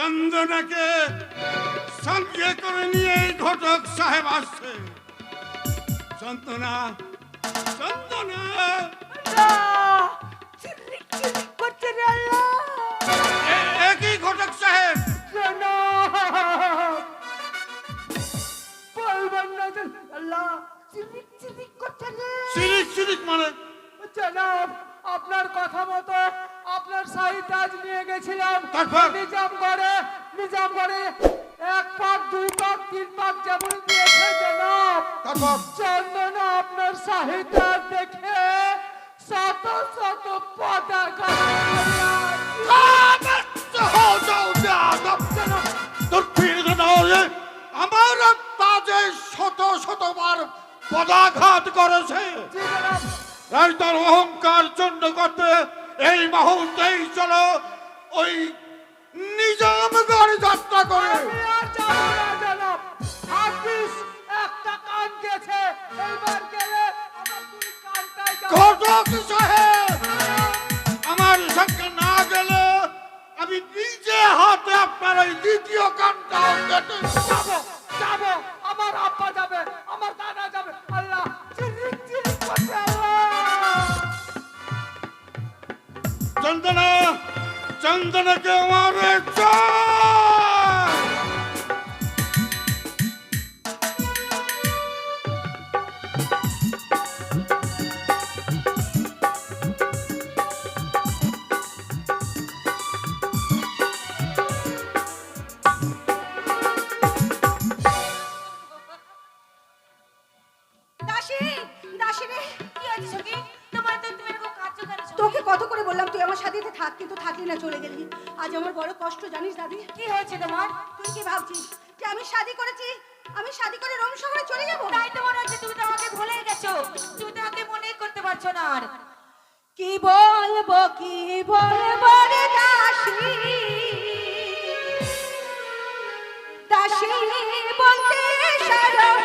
চন্দনাকে সঙ্গে করে নিয়ে ঘটক সাহেব আসছে। চন্দনা চন্দনা! এ- একই ঘটক সাহেব। সিরিক সিরিক মানে? জনাব আপনার কথা মতো আপনার সাহিত্য আজ নিয়ে গেছিলাম? নিজামগড়ে নিজামগড়ে এক পাক দুই পাক তিন পাক যেমন দিয়েছে জনাব। চন্দনা আপনার সাহিত্য দেখে শত শত পতাকা আমার তাজে শত শতবার পদাঘাত করেছে। তার অহংকার চন্ড করতে এই মুহূর্তেই চলো ওই নিজামগড় যাত্রা করে। আমার। ঘটক সাহেব সঙ্গে না গেলে আমি নিজে হাতে আপনার ওই দ্বিতীয় কানটাও কেটে যাব। চন্দনাকে মারে শাদি করে রোম শহরে চলে যাব? তাই তো মনে হচ্ছে তুমি তো আমাকে ভুলে গেছো। তুমি তো আমাকে মনে করতে পারছ না আর। কি বলব কি বলব রে দাসী? দাসী বলতে শরম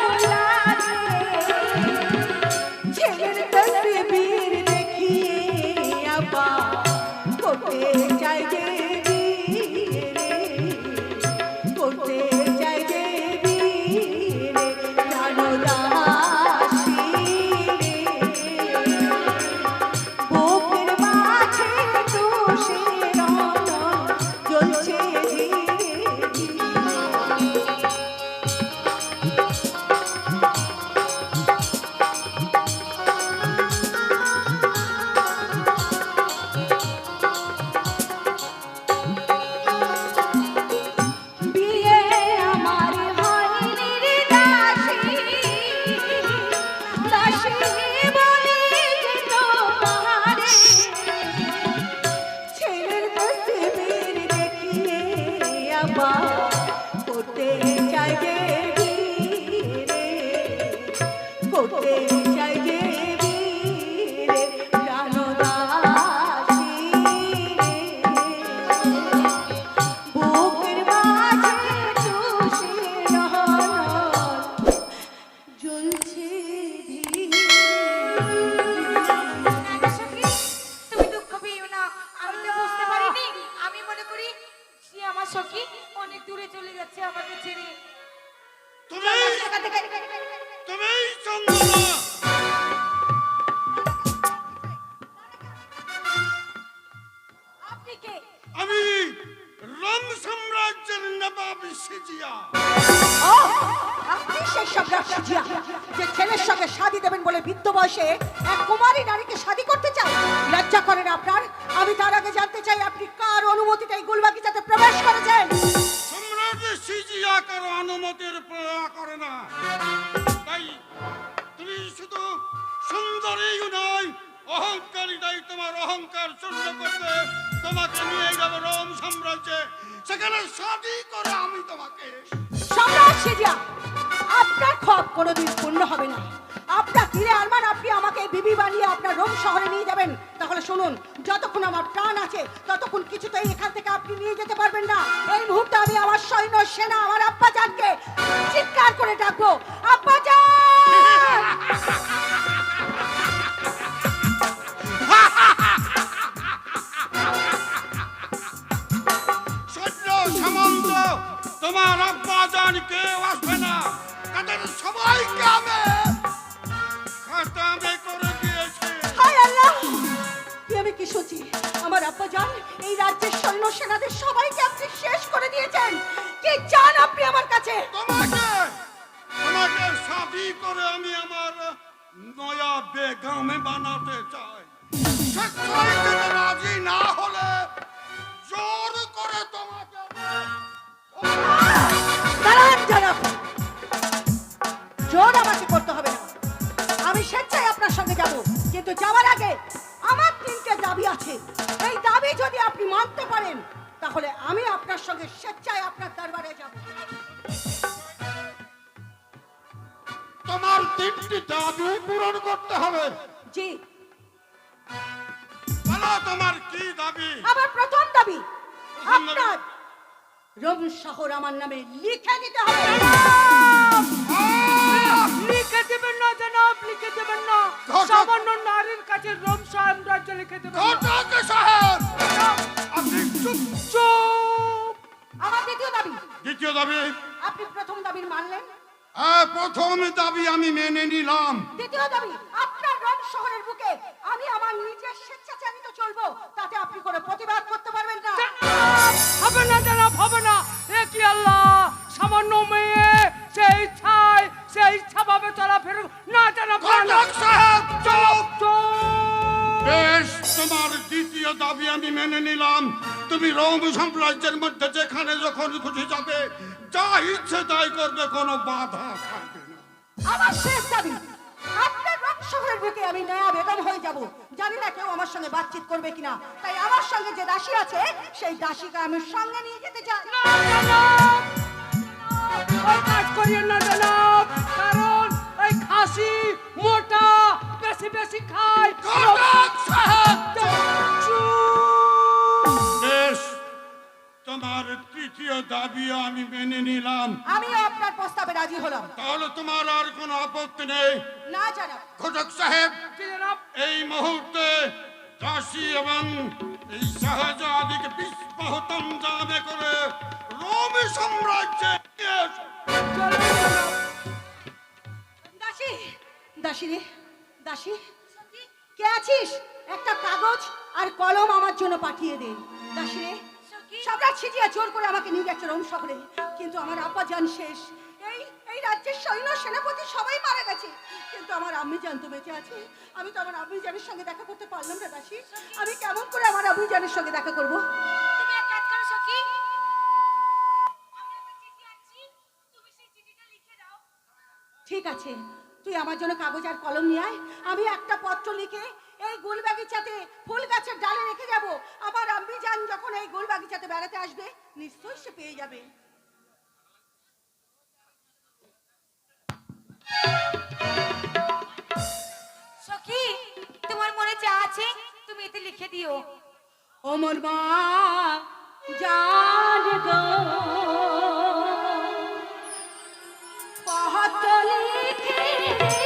করি সে আমার সখী অনেক দূরে চলে যাচ্ছে আমাকে ছেড়ে। তুমি ছেলের সঙ্গে শাদি দেবেন বলে বৃদ্ধ বয়সে এক কুমারী নারীকে শাদি করতে চান লজ্জা করেন। আপনার আমি তার আগে জানতে চাই আপনি কার অনুমতিতে এই গুলবাগিচাতে প্রবেশ করেছেন? করে না। কোনোদিন পূর্ণ হবে না। আপনার তীরে আরমান, আপনি আমাকে বিবি বানিয়ে আপনার রোম শহরে নিয়ে যাবেন। তাহলে শুনুন, যতক্ষণ আমার প্রাণ আছে, ততক্ষণ কিছুতেই এখান থেকে আপনি নিয়ে যেতে পারবেন না। এই মুহূর্তে আমি আমার সৈন্য, সেনা, আমার আব্বা জানকে চিৎকার করে ডাকবো। আব্বা তোমার আব্বা জান কেউ আসবে না। তাদের সবাইকে আমি খতমে করে দিয়েছি। হায় আল্লাহ! কি আমি কি শুনছি? আমার আব্বা জান এই রাজ্যের সৈন্য সেনাদের সবাইকে আপনি শেষ করে দিয়েছেন। কি চান আপনি আমার কাছে? তোমাকে তোমাকে শাদি করে আমি আমার নয়া বেগমে বানাতে চাই। যদি রাজি যাওয়ার আগে আমার তিনটে দাবি আছে। এই দাবি যদি আপনি মানতে পারেন তাহলে আমি আপনার সঙ্গে স্বেচ্ছায় আপনার দরবারে যাব। তোমার তিনটি দাবি পূরণ করতে হবে। জি। বলো তোমার কি দাবি? আমার প্রথম দাবি? আপনার রোম শহর আমার নামে লিখে দিতে হবে। লিখে দিবেন না লিখে দেবেন না। সামান্য নারীর কাছে রোম সাম্রাজ্য লিখে দেবেন ঘটক সাহেব! আপনি চুপ চুপ। আমার দ্বিতীয় দাবি। দ্বিতীয় দাবি? আপনি প্রথম দাবি মানলেন? হ্যাঁ, প্রথম দাবি আমি মেনে নিলাম। দ্বিতীয় দাবি আপনার রোম শহরের বুকে আমি আমার নিজের স্বেচ্ছাচারিত চলবো তাতে আপনি কোনো প্রতিবাদ করতে পারবেন না। হবে না জনাব হবে না। এ কি আল্লাহ? সামান্য মেয়ে। চলাফেরা না না, না। ঘটক সাহেব চুপ! বেশ তোমার দ্বিতীয় দাবি আমি মেনে নিলাম। তুমি রোম সাম্রাজ্যের মধ্যে যেখানে যখন খুশি যাবে যা ইচ্ছে তাই করবে কোনো বাধা থাকবে না। আমার শেষ দাবি আপনার রোম শহরের বুকে আমি নয়া বেগম হয়ে যাব। জানি না কেউ আমার সঙ্গে বাতচিত করবে কিনা। তাই আমার সঙ্গে যে দাসী আছে সেই দাসীকে আমি সঙ্গে নিয়ে যেতে চাই। না, জনাব! ওই কাজ করিয়েন না কারণ এই মোটা বেশি বেশি খায়। ঘটক সাহেব! চুপ! বেশ তোমার তৃতীয় দাবিও আমি মেনে নিলাম। আমিও আপনার প্রস্তাবে রাজি হলাম। তাহলে তোমার আর কোনো আপত্তি নেই? না জানাব। ঘটক সাহেব এই মুহূর্তে কাশি এবং এই শাহজাদিকে জামে করে রোম সাম্রাজ্যে দাসী রে দাসী কে আছিস? একটা কাগজ আর কলম আমার জন্য পাঠিয়ে দে। দাসী রে সম্রাট ছিটিয়া জোর করে আমাকে নিয়ে যাচ্ছে রোম শহরে কিন্তু আমার আব্বা জান শেষ। এই এই রাজ্যের সৈন্য সেনাপতি সবাই মারা গেছে। কিন্তু আমার আম্মি জান তো বেঁচে আছে। আমি তো আমার আম্মি জানের সঙ্গে দেখা করতে পারলাম না দাসী। আমি কেমন করে আমার আম্মি জানের সঙ্গে দেখা করব? তুমি এক কাজ করো সখী। ঠিক আছে। তুই আমার জন্য কাগজ আর কলম নিয়ে আয়। আমি একটা পত্র লিখে এই গুল বাগিচাতে ফুল গাছের ডালে রেখে যাব। আমার আম্মি যান যখন এই গুল বাগিচাতে বেড়াতে আসবে নিশ্চয়ই সে পেয়ে যাবে। সখী তোমার মনে যা আছে তুমি এতে লিখে দিও। ওমর মা জান গো। পত্র লিখে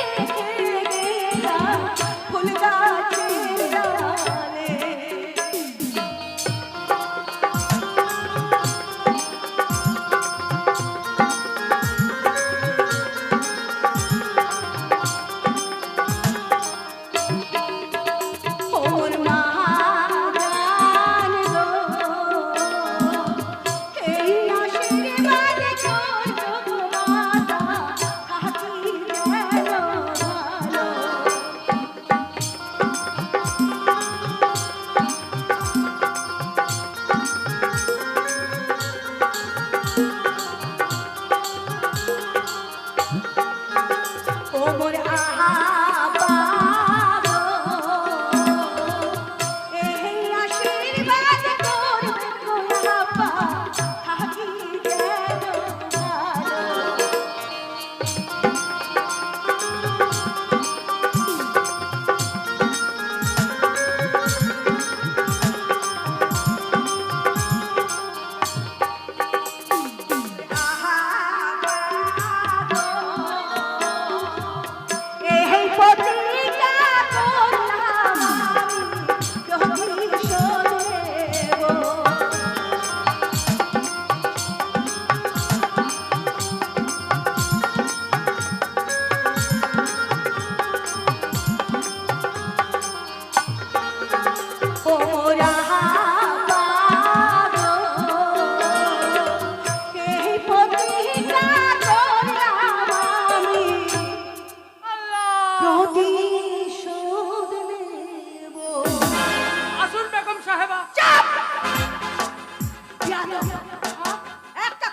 একটা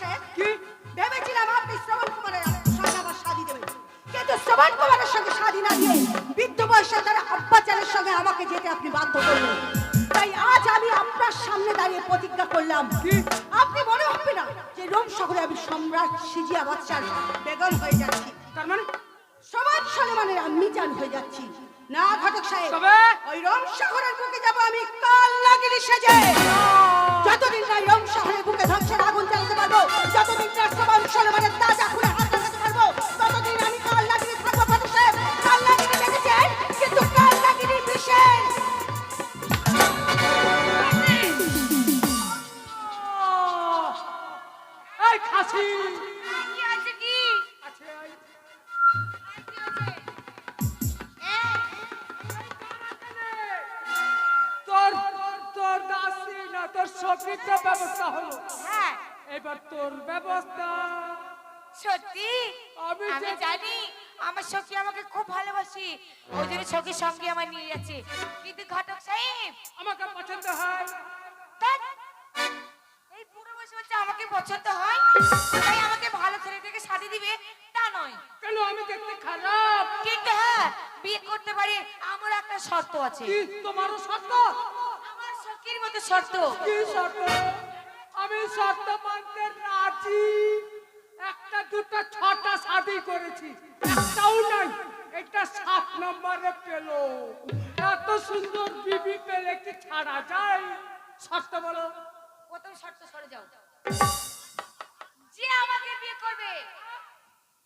সাহেব। আমি হয়ে যাচ্ছি। না সাহেব ওই রোম শহরের বুকে যাব আমি কাল লাগিনি সেজে। তোর তোর দাসি না তোর সবকিছু ব্যবস্থা হলো। হ্যাঁ। এবার তোর ব্যবস্থা। সত্যি? আমি আমি জানি আমার সখী আমাকে খুব ভালোবাসি। ওই জন্য সখীর সঙ্গে আমার নিয়ে যাচ্ছে। কিন্তু ঘটক সাহেব আমাকে পছন্দ হয়। এই বুড়ো বয়সে বলছে আমাকে পছন্দ হয়। তাই আমাকে ভালো ছেলে থেকে শাদি দিবে। নয়। কেন আমি দেখতে খারাপ? কিন্তু হ্যাঁ বিয়ে করতে পারি আমার একটা শর্ত আছে। কি? তোমারও শর্ত? আমার সখীর মতো শর্ত। কি শর্ত? আমি শর্ত মানতে রাজি। একটা দুটো ছটা শাদি করেছি। একটাও নাই এটা সাত নম্বরে পেল। এত সুন্দর বিবি পেলে কি ছাড়া যায়? শর্ত বলো। প্রথম শর্ত সরে যাও। যে আমাকে বিয়ে করবে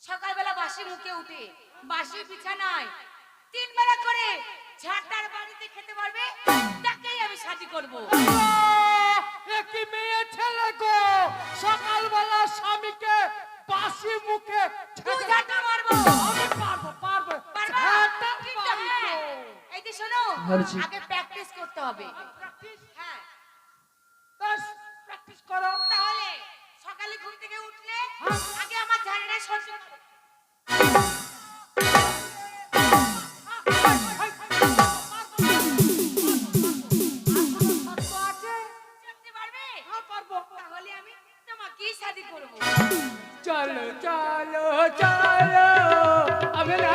সকালবেলা বাসি মুখে উঠে। বাসি বিছানায় তিন বেলা করে ঝাঁটার বাড়িতে খেতে পারবে তাকেই আমি শাদি করব। আহ, মেয়ে ছেলে গো সকালবেলা স্বামীকে বাসি মুখে ঝাঁটা মারবো। আমি পারব পারব পারবা? এই যে শোনো আগে প্র্যাকটিস করতে হবে। সকালে ঘুম থেকে উঠলে আগে আমার ঝাড়েরা সহ্য করো। চলো চলো চলো আমি না